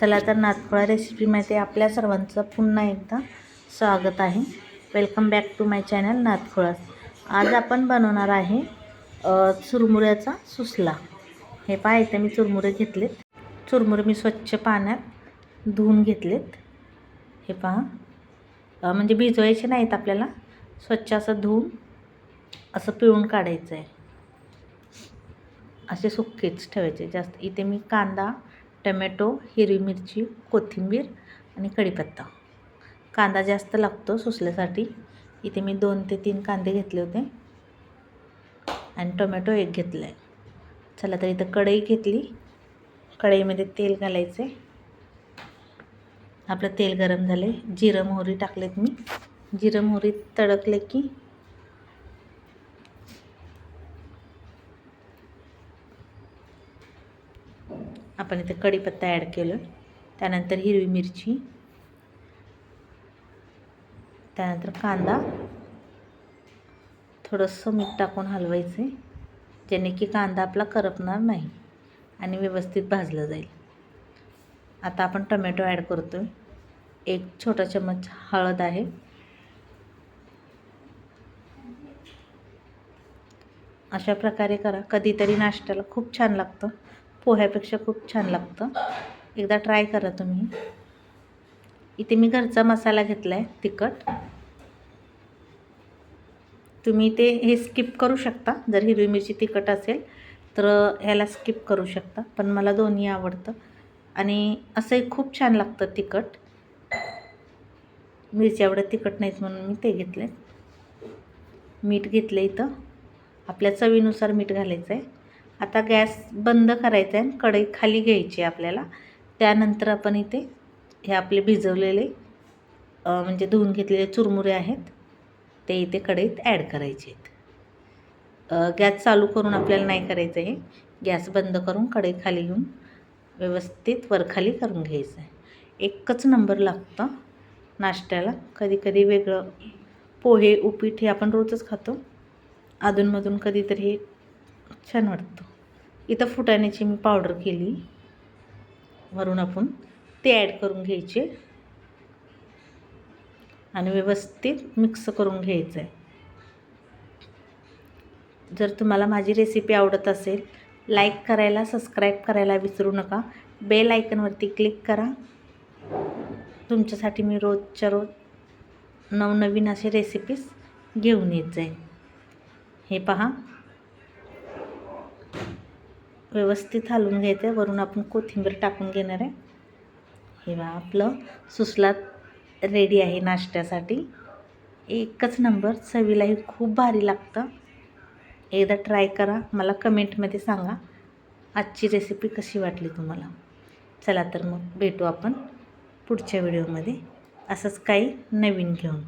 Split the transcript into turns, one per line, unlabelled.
चला तर नातखोळा रेसिपीमध्ये आपल्या सर्वांचं पुन्हा एकदा स्वागत आहे. Welcome back to my channel नातखोळा आज आपण बनवणार आहे चुरमुऱ्याचा सुसला. हे पहा इथे मी चुरमुरे घेतलेत. चुरमुरे मी स्वच्छ पाण्यात धुवून घेतलेत. हे पहा. म्हणजे भिजवायचे नाहीत आपल्याला. स्वच्छ असं धुवून असं पिळून काढायचं आहे असे सुक्केच ठेवायचे. जास्त इथे मी कांदा टमॅटो हिरवी मिरची कोथिंबीर आणि कढीपत्ता. कांदा जास्त लागतो सुसल्यासाठी. इथे मी दोन ते तीन कांदे घेतले होते. आणि टोमॅटो एक घेतलं आहे चला तर इथं कढई घेतली. कढईमध्ये तेल घालायचे आपलं तेल गरम झाले जिरं मोहरी टाकलेत मी. जिरं मोहरी तडकले की आपण इथे कढीपत्ता ॲड केलं. त्यानंतर हिरवी मिरची. त्यानंतर कांदा. थोडंसं मीठ टाकून हलवायचं आहे जेणे की कांदा आपला करपणार नाही आणि व्यवस्थित भाजलं जाईल. आता आपण टमॅटो ॲड करतो आहे एक छोटा चम्मच हळद आहे. अशा प्रकारे करा. कधीतरी नाश्त्याला खूप छान लागतं. पोह्यापेक्षा खूप छान लागतं. एकदा ट्राय करा तुम्ही. इथे मी घरचा मसाला घेतला आहे तिखट. तुम्ही ते हे स्किप करू शकता. जर हिरवी मिरची तिखट असेल तर ह्याला स्किप करू शकता. पण मला दोन्ही आवडतं. आणि असंही खूप छान लागतं तिखट. मिरची आवडत तिखट नाहीच म्हणून मी ते घेतले मीठ घेतलं इथं. आपल्या चवीनुसार मीठ घालायचं आहे आता गॅस बंद करायचा आहे. कढई खाली घ्यायची आहे आपल्याला. त्यानंतर आपण इथे हे आपले भिजवलेले म्हणजे धुवून घेतलेले चुरमुरे आहेत ते इथे कढईत ॲड करायचे आहेत. गॅस चालू करून आपल्याला नाही करायचं आहे. गॅस बंद करून कढई खाली घेऊन व्यवस्थित वरखाली करून घ्यायचं आहे. एकच नंबर लागतं नाश्त्याला. कधी कधी वेगळं पोहे उपीट हे आपण रोजच खातो. अधूनमधून कधीतरी हे छान वाटतं. इथं फुटाण्याची मी पावडर केली. वरून आपण ते ॲड करून घ्यायचे. आणि व्यवस्थित मिक्स करून घ्यायचं आहे. जर तुम्हाला माझी रेसिपी आवडत असेल लाईक करायला सबस्क्राईब करायला विसरू नका. बेल आयकनवरती क्लिक करा. तुमच्यासाठी मी रोजच्या रोज नवनवीन असे रेसिपीज घेऊन येत जाईन. हे पहा. व्यवस्थित हलवून घ्यायचं आहे वरून आपण कोथिंबीर टाकून घेणार आहे. हे बा आपलं सुसलात रेडी आहे नाश्त्यासाठी. एकच नंबर चवीलाही खूप भारी लागतं. एकदा ट्राय करा. मला कमेंटमध्ये सांगा आजची रेसिपी कशी वाटली तुम्हाला? चला तर मग भेटू आपण पुढच्या व्हिडिओमध्ये असंच काही नवीन घेऊन.